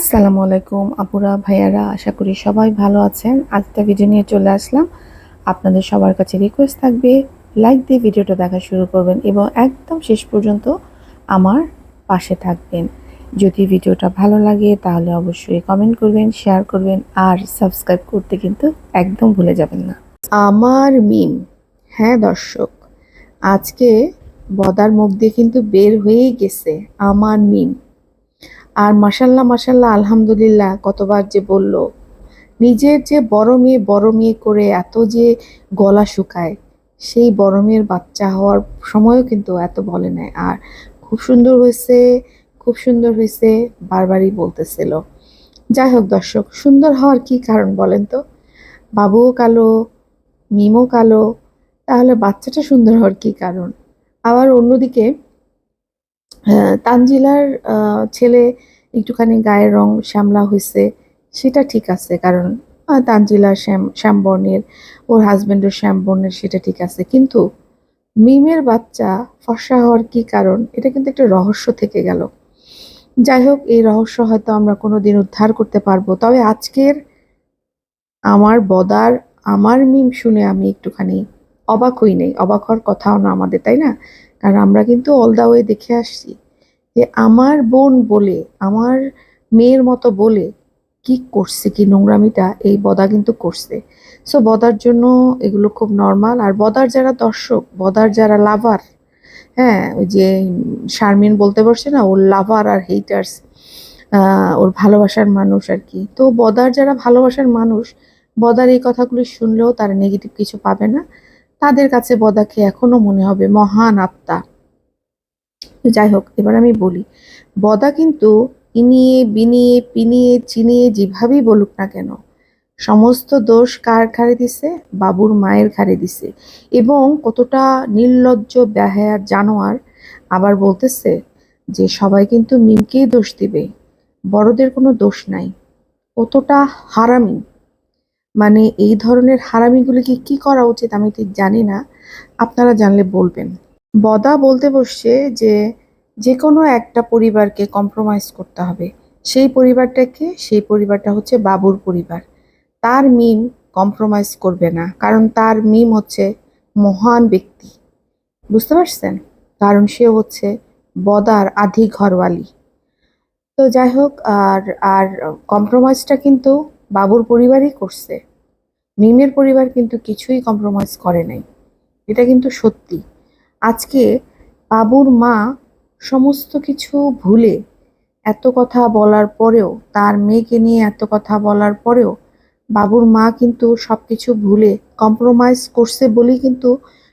আসসালামু আলাইকুম আপুরা, ভাইয়ারা, আশা করি সবাই ভালো আছেন। আজকে ভিডিও নিয়ে চলে আসলাম। আপনাদের সবার কাছে রিকোয়েস্ট থাকবে লাইক দিয়ে ভিডিওটা দেখা শুরু করবেন এবং একদম শেষ পর্যন্ত আমার পাশে থাকবেন। যদি ভিডিওটা ভালো লাগে, তাহলে অবশ্যই কমেন্ট করবেন শেয়ার করবেন, আর সাবস্ক্রাইব করতে কিন্তু একদম ভুলে যাবেন না। আমার মিম হ্যাঁ দর্শক, আজকে বদার মুখ দিয়ে কিন্তু বের হয়েই গেছে আমার মিম আর মাসাল্লাহ মাসাল্লাহ আলহামদুলিল্লাহ, কতবার যে বলল, নিজের যে বড় মেয়ে বড় মেয়ে করে এত যে গলা শুকায়, সেই বড় মেয়ের বাচ্চা হওয়ার সময়ও কিন্তু এত বলে নাই। আর খুব সুন্দর হয়েছে, খুব সুন্দর হয়েছে, বারবারই বলতেছিল। যাই হোক দর্শক, সুন্দর হওয়ার কি কারণ বলেন তো? বাবুও কালো, মিমও কালো, তাহলে বাচ্চাটা সুন্দর হওয়ার কি কারণ? আবার অন্যদিকে তানজিলার আহ, ছেলে একটুখানি গায়ের রং শ্যামলা হয়েছে সেটা ঠিক আছে কারণ আহ, তানজিলা শ্যাম শ্যামবর্ণের ওর হাজবেন্ডের শ্যামবর্ণের সেটা ঠিক আছে কিন্তু মিমের বাচ্চা ফর্সা হওয়ার কী কারণ এটা কিন্তু একটা রহস্য থেকে গেল। যাই হোক এই রহস্য হয়তো আমরা কোনোদিন উদ্ধার করতে পারব তবে আজকের আমার বদার আমার মিম শুনে আমি একটুখানি অবাক হই নেই অবাক হওয়ার কথাও না আমাদের তাই না? কারণ আমরা কিন্তু অল দা ওয়ে দেখে আসছি যে আমার বোন বলে, আমার মেয়ের মতো বলে কি করছে, কি নোংরামিটা এই বদা কিন্তু করছে। সো বদার জন্য এগুলো খুব নর্মাল আর বদার যারা দর্শক, বদার যারা লাভার হ্যাঁ ওই যে শারমিন বলতে পারছে না, ওর লাভার আর হেটার্স ওর ভালোবাসার মানুষ আর কি। তো বদার যারা ভালোবাসার মানুষ, বদার এই কথাগুলি শুনলেও তারা নেগেটিভ কিছু পাবে না। তাদের কাছে বদাকে এখনও মনে হবে মহান আত্মা। যাই হোক এবার আমি বলি, বদা কিন্তু ইনিয়ে, বিনিয়ে, পিনিয়ে, চিনিয়ে যেভাবেই বলুক না কেন, সমস্ত দোষ কার ঘাড়ে দিছে? বাবুর মায়ের ঘাড়ে দিছে। এবং কতটা নির্লজ্জ বেহায়া জানোয়ার আবার বলতেছে যে, সবাই কিন্তু মিমকেই দোষ দিবে, বড়দের কোনো দোষ নাই, কতটা হারামি। মানে এই ধরনের হারামিগুলিকে কি করা উচিত আমি ঠিক জানি না। আপনারা জানলে বলবেন। বদা বলতে বসছে যে যে কোনো একটা পরিবারকে কম্প্রোমাইজ করতে হবে। সেই পরিবারটাকে, সেই পরিবারটা হচ্ছে বাবুর পরিবার। তার মিম কম্প্রোমাইজ করবে না। কারণ তার মিম হচ্ছে মহান ব্যক্তি। বুঝতে পারছেন? কারণ সে হচ্ছে বদার আধি ঘরওয়ালি তো যাই হোক, আর আর কম্প্রোমাইজটা কিন্তু বাবুর পরিবারই করছে। মিমের পরিবার কিন্তু কিছুই কম্প্রোমাইজ করে নাই। এটা কিন্তু সত্যি। আজকে বাবুর মা সমস্ত কিছু ভুলে এত কথা বলার পরেও, তার মেয়েকে নিয়ে এত কথা বলার পরেও বাবুর মা কিন্তু সব কিছু ভুলে কম্প্রোমাইজ করছে বলেই কিন্তু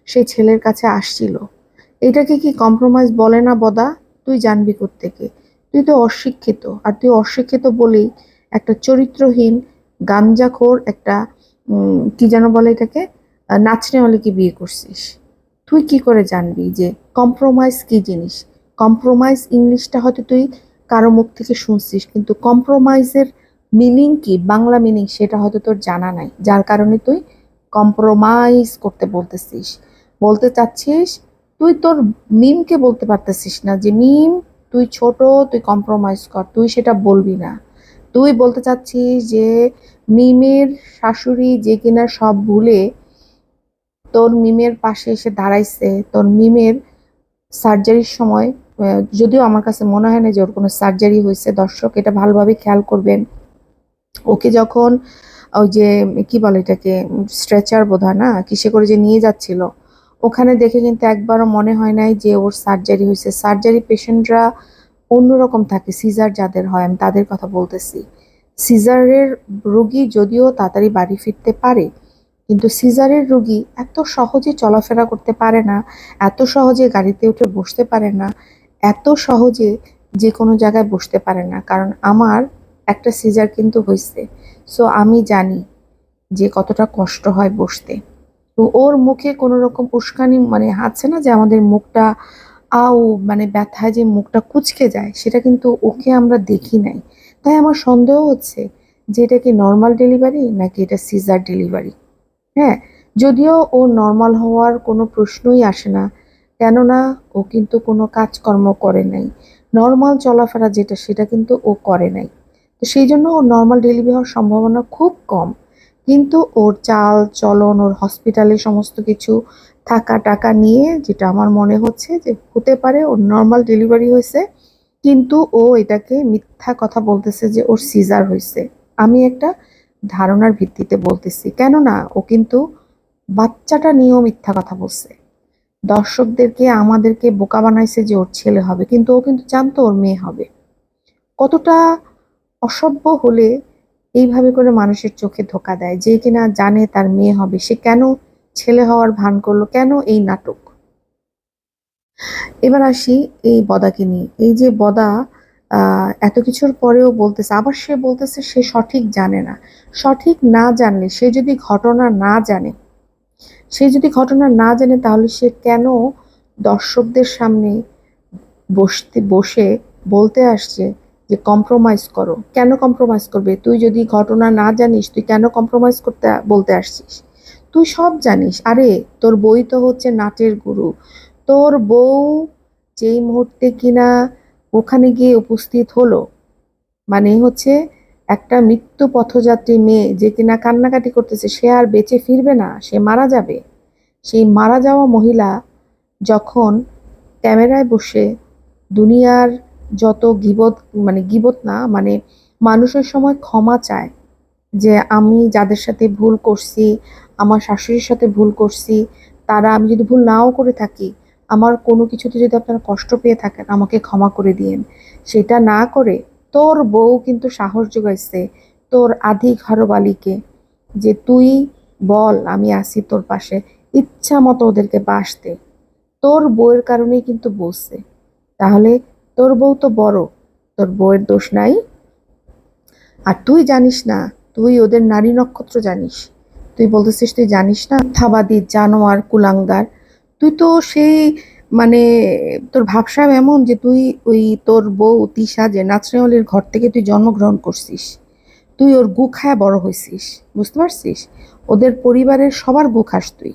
সেই ছেলের কাছে আসছিল। এটাকে কি কম্প্রোমাইজ বলে না বদা? তুই জানবি থেকে তুই তো অশিক্ষিত। আর তুই অশিক্ষিত বলেই একটা চরিত্রহীন, গাঞ্জাখোর, একটা কি যেন বলে এটাকে? নাচনেওয়ালাকে বিয়ে করছিস। তুই কি করে জানবি যে কম্প্রোমাইজ কি জিনিস? কম্প্রোমাইজ ইংলিশটা হয়তো তুই কারও মুখ থেকে শুনছিস, কিন্তু কম্প্রোমাইজের মিনিং কি? বাংলা মিনিং সেটা হয়তো তোর জানা নাই। যার কারণে তুই কম্প্রোমাইজ করতে বলতেছিস। বলতে চাচ্ছিস, তুই তোর মিমকে বলতে পারতেছিস না যে মিম তুই ছোট, তুই কম্প্রোমাইজ কর, তুই সেটা বলবি না। তুই বলতে চাচ্ছিস যে মিমের শাশুড়ি যে কিনা সব ভুলে তোর মিমের পাশে এসে দাঁড়াইছে, তোর মিমের সার্জারির সময় যদিও আমার কাছে মনে হয় না যে ওর কোনো সার্জারি হয়েছে, দর্শক এটা ভালোভাবে খেয়াল করবেন। ওকে যখন ওই যে কি বলে এটাকে স্ট্রেচার বোধহয় না, কিসে করে যে নিয়ে যাচ্ছিল, ওখানে দেখে কিন্তু একবারও মনে হয় নাই যে ওর সার্জারি হয়েছে। সার্জারি পেশেন্টরা অন্যরকম থাকে, সিজার যাদের হয়, আমি তাদের কথা বলতেছি। সিজারের রুগী যদিও তাড়াতাড়ি বাড়ি ফিরতে পারে, কিন্তু সিজারের রুগী এত সহজে চলাফেরা করতে পারে না, এত সহজে গাড়িতে উঠে বসতে পারে না, এত সহজে যে কোনো জায়গায় বসতে পারে না। কারণ আমার একটা সিজার কিন্তু হয়েছে সো আমি জানি যে কতটা কষ্ট হয় বসতে। তো ওর মুখে কোনো রকম উস্কানি মানে আছে না যে আমাদের মুখটা আও মানে ব্যথায় যে মুখটা কুচকে যায়, সেটা কিন্তু ওকে আমরা দেখি নাই। তাই আমার সন্দেহ হচ্ছে যে এটা কি নর্মাল ডেলিভারি নাকি এটা সিজার ডেলিভারি হ্যাঁ যদিও ও নর্মাল হওয়ার কোনো প্রশ্নই আসে না, কেননা ও কিন্তু কোনো কাজকর্ম করে নাই। নর্মাল চলাফেরা যেটা, সেটা কিন্তু ও করে নাই। তো সেই জন্য ওর নর্মাল ডেলিভারি হওয়ার সম্ভাবনা খুব কম। কিন্তু ওর চাল, চলন, ওর হসপিটালে সমস্ত কিছু থাকা টাকা নিয়ে যেটা আমার মনে হচ্ছে যে হতে পারে ওর নর্মাল ডেলিভারি হয়েছে, কিন্তু ও এটাকে মিথ্যা কথা বলতেছে যে ওর সিজার হয়েছে। আমি একটা ধারণার ভিত্তিতে বলতেছি, কেননা ও কিন্তু বাচ্চাটা নিয়েও মিথ্যা কথা বলছে। দর্শকদেরকে, আমাদেরকে বোকা বানাইছে যে ওর ছেলে হবে, কিন্তু ও কিন্তু জানতো ওর মেয়ে হবে। কতটা অসভ্য হলে এইভাবে করে মানুষের চোখে ধোকা দেয়, যে কিনা জানে তার মেয়ে হবে, সে কেন ছেলে হওয়ার ভান করল কেন এই নাটক? এবার আসি এই বদাকে নিয়ে। এই যে বদা এত কিছুর পরেও বলতেছে, আবার সে বলতেছে সে সঠিক জানে না। সঠিক না জানলে, সে যদি ঘটনা না জানে, সে যদি ঘটনা না জানে, তাহলে সে কেন দর্শকদের সামনে বসতে, বসে বলতে আসছে যে, কম্প্রোমাইজ করো। কেন কম্প্রোমাইজ করবে? তুই যদি ঘটনা না জানিস, তুই কেন কম্প্রোমাইজ করতে, বলতে আসছিস? তুই সব জানিস। আরে, তোর বই তো হচ্ছে নাটের গুরু। তোর বউ যেই মুহূর্তে কিনা ওখানে গিয়ে উপস্থিত হলো মানে হচ্ছে একটা মৃত্যু পথযাত্রী মেয়ে যে কিনা কান্নাকাটি করতেছে, সে আর বেঁচে ফিরবে না, সে মারা যাবে। সেই মারা যাওয়া মহিলা যখন ক্যামেরায় বসে দুনিয়ার যত গিবত মানে গিবত না মানে মানুষের সময় ক্ষমা চায় যে আমি যাদের সাথে ভুল করছি আমার শাশুড়ির সাথে ভুল করছি, তারা আমি যদি ভুল নাও করে থাকি, আমার কোনো কিছুতে যদি আপনারা কষ্ট পেয়ে থাকেন, আমাকে ক্ষমা করে দিয়েন। সেটা না করে তোর বউ কিন্তু সাহস যোগাইছে তোর আধি ঘরবালিকে যে তুই বল, আমি আসি তোর পাশে, ইচ্ছা মতো ওদেরকে বাসতে। তোর বউয়ের কারণেই কিন্তু বসছে তাহলে তোর বউ তো বড়, তোর বউয়ের দোষ নাই। আর তুই জানিস না, তুই ওদের নারী নক্ষত্র জানিস। তুই বলতেছিস তুই জানিস না? থাবাদি, জানোয়ার, কুলাঙ্গার। তুই তো সেই মানে তোর ভাবসাব এমন যে তুই ওই তোর বউ তিশা যে নাচনেওয়ালের ঘর থেকে তুই জন্মগ্রহণ করছিস। তুই ওর গু খায় বড় হয়েছিস বুঝতে পারছিস? ওদের পরিবারের সবার গু খাস তুই।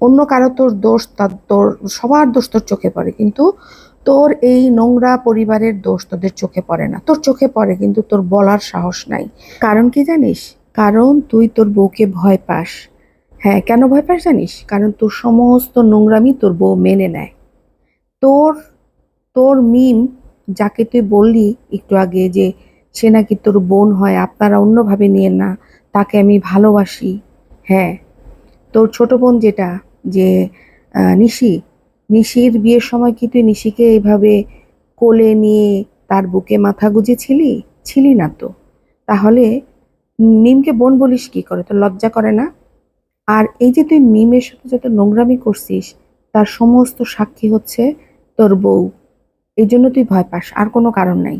অন্য কারও তোর দোষ, তার তোর, সবার দোষ তোর চোখে পড়ে, কিন্তু তোর এই নোংরা পরিবারের দোষ তোদের চোখে পড়ে না। তোর চোখে পড়ে, কিন্তু তোর বলার সাহস নাই। কারণ কি জানিস? কারণ তুই তোর বউকে ভয় পাস। হ্যাঁ কেন ভয় পাস জানিস? কারণ তোর সমস্ত নোংরামি তোর বউ মেনে নেয়। তোর তোর মিম যাকে তুই বললি একটু আগে যে সে নাকি তোর বোন হয়, আপনারা অন্যভাবে নিয়ে না, তাকে আমি ভালোবাসি। হ্যাঁ তোর ছোট বোন যেটা যে নিশি, নিশির বিয়ের সময় কি তুই নিশিকে এভাবে কোলে নিয়ে তার বুকে মাথা গুজেছিলি? ছিলি না তো। তাহলে মিমকে বোন বলিস কি করে? তো লজ্জা করে না? আর এই যে তুই মিমের সাথে যত নোংরামি করছিস, তার সমস্ত সাক্ষী হচ্ছে তোর বউ। এই জন্য তুই ভয় পাস, আর কোনো কারণ নাই।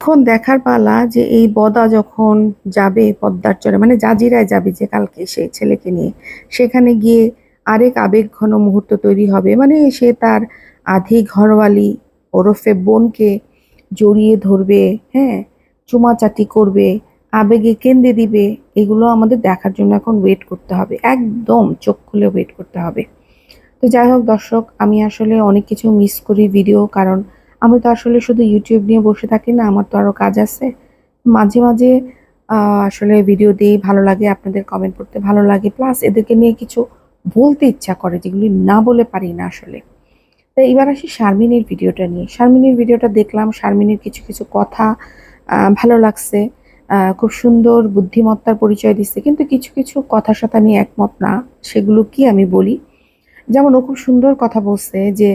এখন দেখার পালা যে এই বদা যখন যাবে পদ্মার চরে মানে জাজিরায় যাবে যে কালকে সে ছেলেকে নিয়ে, সেখানে গিয়ে আরেক আবেগ ঘন মুহূর্ত তৈরি হবে। মানে সে তার আধি ঘরওয়ালি ওরফে বোনকে জড়িয়ে ধরবে হ্যাঁ? চুমাচাটি করবে আবেগে কেন্দ্রে দিবে, এগুলো আমাদের দেখার জন্য এখন ওয়েট করতে হবে। একদম চোখ খুলে ওয়েট করতে হবে। তো যাই হোক দর্শক, আমি আসলে অনেক কিছু মিস করি ভিডিও কারণ আমি তো আসলে শুধু ইউটিউব নিয়ে বসে থাকি না, আমার তো আরও কাজ আছে। মাঝে মাঝে আসলে ভিডিও দিই ভালো লাগে, আপনাদের কমেন্ট করতে ভালো লাগে প্লাস এদেরকে নিয়ে কিছু বলতে ইচ্ছা করে, যেগুলি না বলে পারি না আসলে। তো এবার আসি শারমিনের ভিডিওটা নিয়ে। শারমিনের ভিডিওটা দেখলাম, শারমিনের কিছু কিছু কথা ভালো লাগছে। খুব সুন্দর বুদ্ধিমত্তার পরিচয় দিচ্ছে। কিন্তু কিছু কিছু কথার সাথে আমি একমত না। সেগুলো কি আমি বলি? যেমন ও খুব সুন্দর কথা বলছে যে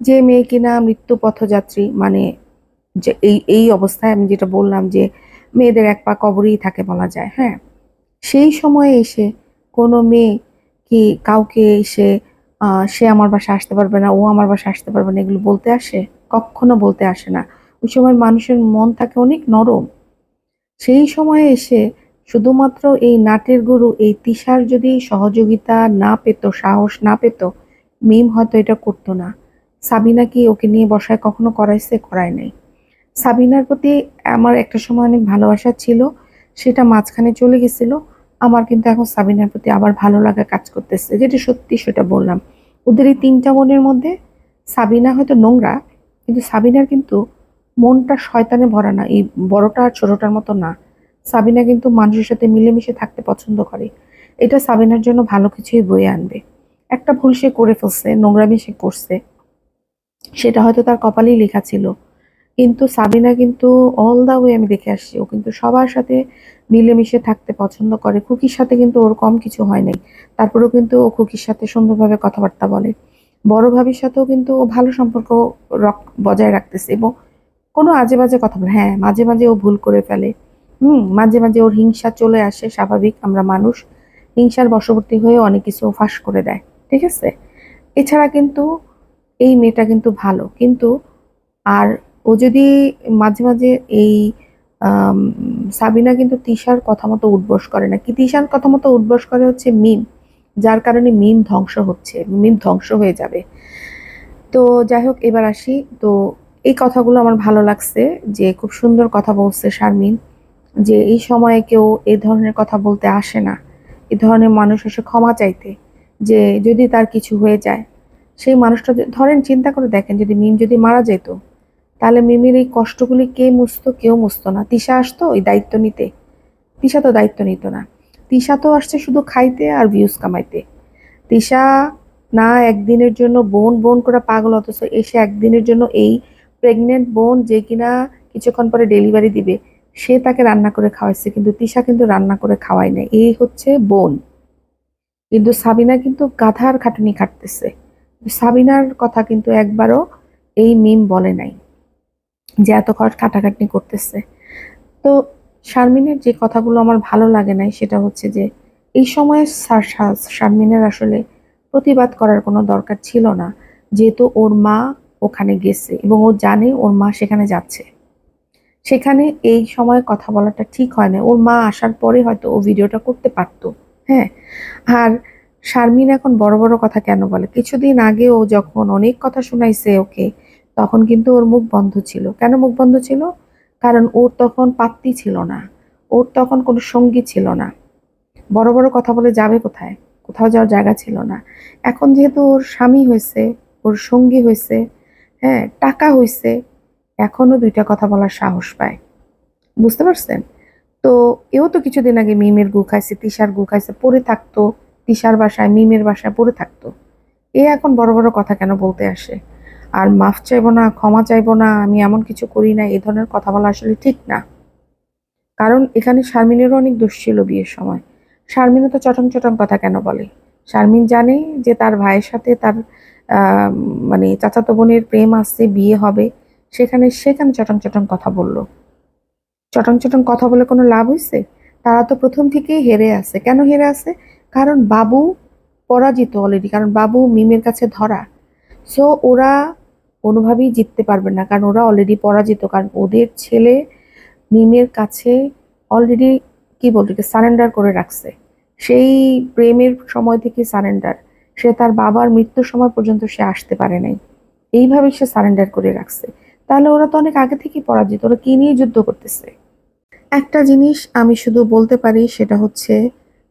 যে মেয়ে কিনা মৃত্যু পথযাত্রী মানে যে এই এই অবস্থায় আমি যেটা বললাম যে, মেয়েদের এক পা কবরেই থাকে বলা যায় হ্যাঁ? সেই সময়ে এসে কোনো মেয়ে কি কাউকে এসে সে আমার বাসায় আসতে পারবে না, ও আমার বাসায় আসতে পারবে না, এগুলো বলতে আসে? কখনো বলতে আসে না। ওই সময় মানুষের মন থাকে অনেক নরম। সেই সময়ে এসে শুধুমাত্র এই নাটের গুরু, এই তিশার যদি সহযোগিতা না পেত, সাহস না পেত, মিম হয়তো এটা করতো না। সাবিনা কি ওকে নিয়ে বসায় কখনো করাইছে? করায় নাই। সাবিনার প্রতি আমার একটা সময় অনেক ভালোবাসা ছিল, সেটা মাঝখানে চলে গেছিল। আমার কিন্তু এখন সাবিনার প্রতি আবার ভালো লাগা কাজ করতেছে। যেটা সত্যি সেটা বললাম। ওদের এই তিনটা বোনের মধ্যে সাবিনা হয়তো নোংরা, কিন্তু সাবিনার কিন্তু মনটা শয়তানে ভরা না, এই বড়টা আর ছোটটার মতো না। সাবিনা কিন্তু মানুষের সাথে মিলেমিশে থাকতে পছন্দ করে। এটা সাবিনার জন্য ভালো কিছুই বয়ে আনবে। একটা ভুল সে করে ফেলছে, নোংরামি সে করছে, সেটা হয়তো তার কপালেই লেখা ছিল। কিন্তু সাবিনা কিন্তু অল দা ওয়ে আমি দেখে আসছি, ও কিন্তু সবার সাথে মিলেমিশে থাকতে পছন্দ করে। খুকির সাথে কিন্তু ওর কম কিছু হয় নাই। তারপরেও কিন্তু ও খুকির সাথে সুন্দরভাবে কথাবার্তা বলে। বড় ভাবির সাথেও কিন্তু ও ভালো সম্পর্ক রক- বজায় রাখতেছে এবং কোনো আজে বাজে কথা বলে হ্যাঁ মাঝে মাঝে ও ভুল করে ফেলে। হুম, মাঝে মাঝে ওর হিংসা চলে আসে, স্বাভাবিক, আমরা মানুষ। হিংসার বশবর্তী হয়ে অনেক কিছু ফাঁস করে দেয়, ঠিক আছে? এছাড়া কিন্তু এই মেয়েটা কিন্তু ভালো, কিন্তু আর ও যদি মাঝে মাঝে এই সাবিনা কিন্তু তিশার কথা মতো উদ্বোস করে না। কি তিশার কথা মতো উদ্বোস করে হচ্ছে মিম, যার কারণে মিম ধ্বংস হচ্ছে, মিম ধ্বংস হয়ে যাবে। তো যাই হোক, এবার আসি। তো এই কথাগুলো আমার ভালো লাগছে, যে খুব সুন্দর কথা বলছে শারমিন, যে এই সময়ে কেউ এই ধরনের কথা বলতে আসে না। এই ধরনের মানুষ এসে ক্ষমা চাইতে, যে যদি তার কিছু হয়ে যায়, সেই মানুষটা ধরেন চিন্তা করে দেখেন, যদি মিম যদি মারা যেত, তাহলে মিমির এই কষ্টগুলি কে মুছতো, কেউ মুছতো না। তিশা আসতো ওই দায়িত্ব নিতে। তিশা তো দায়িত্ব নিত না। তিশা তো আসছে শুধু খাইতে আর ভিউজ কামাইতে। তিশা না একদিনের জন্য বোন বোন করে পাগল, অথচ এসে একদিনের জন্য এই প্রেগনেন্ট বোন যে কিনা কিছুক্ষণ পরে ডেলিভারি দিবে, সে তাকে রান্না করে খাওয়াইছে, কিন্তু তিশা কিন্তু রান্না করে খাওয়ায় না এই হচ্ছে বোন কিন্তু সাবিনা কিন্তু গাধার খাটুনি খাটতেছে। সাবিনার কথা কিন্তু একবারও এই মিম বলে নাই যে এত খরচ খাটাখাটনি করতেছে। তো শারমিনের যে কথাগুলো আমার ভালো লাগে নাই, সেটা হচ্ছে যে এই সময়ে শার- শার- শারমিনের আসলে প্রতিবাদ করার কোনো দরকার ছিল না। যেহেতু ওর মা ওখানে গেছে এবং ও জানে ওর মা সেখানে যাচ্ছে। সেখানে এই সময় কথা বলাটা ঠিক হয় না। ওর মা আসার পরে হয়তো ও ভিডিওটা করতে পারতো হ্যাঁ? আর শারমিন এখন বড় বড় কথা কেন বলে? কিছুদিন আগে ও যখন অনেক কথা শুনাইছে ওকে, তখন কিন্তু ওর মুখ বন্ধ ছিল। কেন মুখ বন্ধ ছিল? কারণ ওর তখন পাত্তি ছিল না। ওর তখন কোনো সঙ্গী ছিল না। বড় বড় কথা বলে যাবে কোথায়? কোথাও যাওয়ার জায়গা ছিল না। এখন যেহেতু ওর স্বামী হয়েছে, ওর সঙ্গী হয়েছে হ্যাঁ টাকা হয়েছে এখনও দুইটা কথা বলার সাহস পায়। বুঝতে পারছেন? তো এও তো কিছুদিন আগে মিমের গু খাইছে, তিশার গু খাইছে, পড়ে থাকতো, তিশার বাসায়, মিমের বাসায় পড়ে থাকতো। এ এখন বড় বড় কথা কেন বলতে আসে? আর মাফ চাইব না, ক্ষমা চাইব না, আমি এমন কিছু করি না এ ধরনের কথা বলা আসলে ঠিক না। কারণ এখানে শারমিনেরও অনেক দোষ ছিল বিয়ের সময়। শারমিনও তো চটং চটং কথা কেন বলে? শারমিন জানে যে তার ভাইয়ের সাথে তার মানে চাচাতো বোনের প্রেম আসছে, বিয়ে হবে। সেখানে সেখানে চটং চটং কথা বলল। চটং চটং কথা বলে কোনো লাভ হয়েছে তারা তো প্রথম থেকেই হেরে আছে। কেন হেরে আছে? কারণ বাবু পরাজিত অলরেডি কারণ বাবু মিমের কাছে ধরা। সো ওরা কোনোভাবেই জিততে পারবে না, কারণ ওরা অলরেডি পরাজিত। কারণ ওদের ছেলে মিমের কাছে অলরেডি কি বলতে সারেন্ডার করে রাখছে। সেই প্রেমের সময় থেকে সারেন্ডার সে তার বাবার মৃত্যুর সময় পর্যন্ত সে আসতে পারে নাই। এইভাবে সে সারেন্ডার করে রাখছে। তাহলে ওরা তো অনেক আগে থেকেই পরাজিত, ওরা কি নিয়ে যুদ্ধ করতেছে? একটা জিনিস আমি শুধু বলতে পারি, সেটা হচ্ছে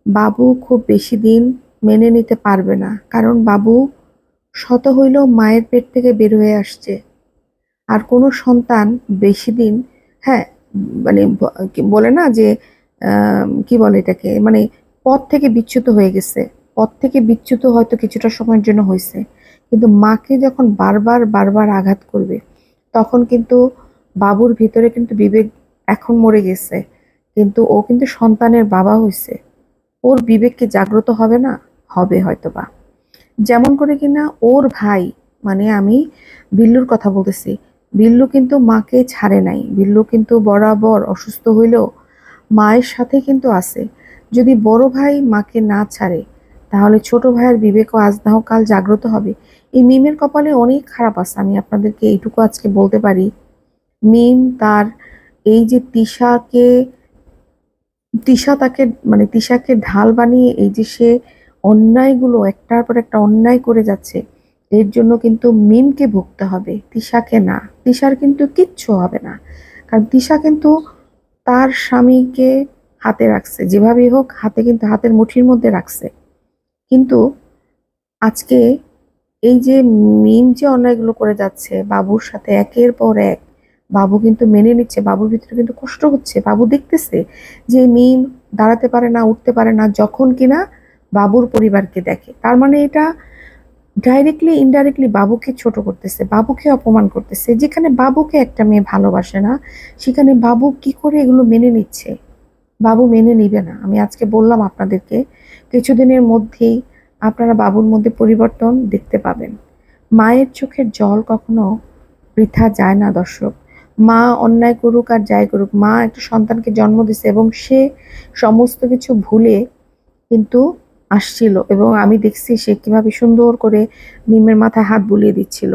বাবু খুব বেশি দিন মেনে নিতে পারবে না। কারণ বাবু শত হইলেও মায়ের পেট থেকে বের হয়ে আসছে। আর কোনো সন্তান বেশি দিন হ্যাঁ মানে বলে না যে কি বলে এটাকে মানে পথ থেকে বিচ্যুত হয়ে গেছে। পথ থেকে বিচ্যুত হয়তো কিছুটা সময়ের জন্য হয়েছে কিন্তু মাকে যখন বারবার বারবার আঘাত করবে, তখন কিন্তু বাবুর ভিতরে কিন্তু বিবেক এখন মরে গেছে। কিন্তু ও কিন্তু সন্তানের বাবা হয়েছে ওর বিবেক কি জাগ্রত হবে না? হবে হয়তো বা যেমন করে কিনা ওর ভাই মানে আমি বিল্লুর কথা বলতেছি, বিল্লু কিন্তু মাকে ছাড়ে নাই। বিল্লু কিন্তু বরাবর অসুস্থ হইলেও মায়ের সাথে কিন্তু আছে। যদি বড় ভাই মাকে না ছাড়ে তাহলে ছোট ভাইয়ের বিবেকও আজ না হোক কাল জাগ্রত হবে। এই মিমের কপালে অনেক খারাপ আছে, আমি আপনাদেরকে এইটুকু আজকে বলতে পারি। মিম তার এই যে তিশাকে, তিশা তাকে মানে তিশাকে ঢাল বানিয়ে এই যে সে অন্যায়গুলো, একটার পর একটা অন্যায় করে যাচ্ছে, এর জন্য কিন্তু মিমকে ভুগতে হবে, তিশাকে না। তিশার কিন্তু কিচ্ছু হবে না, কারণ তিশা কিন্তু তার স্বামীকে হাতে রাখছে, যেভাবেই হোক হাতে কিন্তু হাতের মুঠির মধ্যে রাখছে। কিন্তু আজকে এই যে মিম যে অন্যায়গুলো করে যাচ্ছে, বাবুর সাথে একের পর এক, বাবু কিন্তু মেনে নিচ্ছে, বাবুর ভিতরে কিন্তু কষ্ট হচ্ছে, বাবু দেখতেছে যে মিম দাঁড়াতে পারে না, উঠতে পারে না, যখন কিনা বাবুর পরিবারকে দেখে। তার মানে এটা ডাইরেক্টলি ইনডাইরেক্টলি বাবুকে ছোট করতেছে, বাবুকে অপমান করতেছে, যেখানে বাবুকে একটা মেয়ে ভালোবাসে না, সেখানে বাবু কি করে এগুলো মেনে নিচ্ছে? বাবু মেনে নিবে না। আমি আজকে বললাম আপনাদেরকে কিছুদিনের মধ্যেই আপনারা বাবুর মধ্যে পরিবর্তন দেখতে পাবেন। মায়ের চোখের জল কখনো বৃথা যায় না, দর্শক। মা অন্যায় করুক আর যাই করুক, মা একটা সন্তানকে জন্ম দিছে এবং সে সমস্ত কিছু ভুলে কিন্তু আসছিল এবং আমি দেখছি সে কীভাবে সুন্দর করে মিমের মাথায় হাত বুলিয়ে দিচ্ছিল।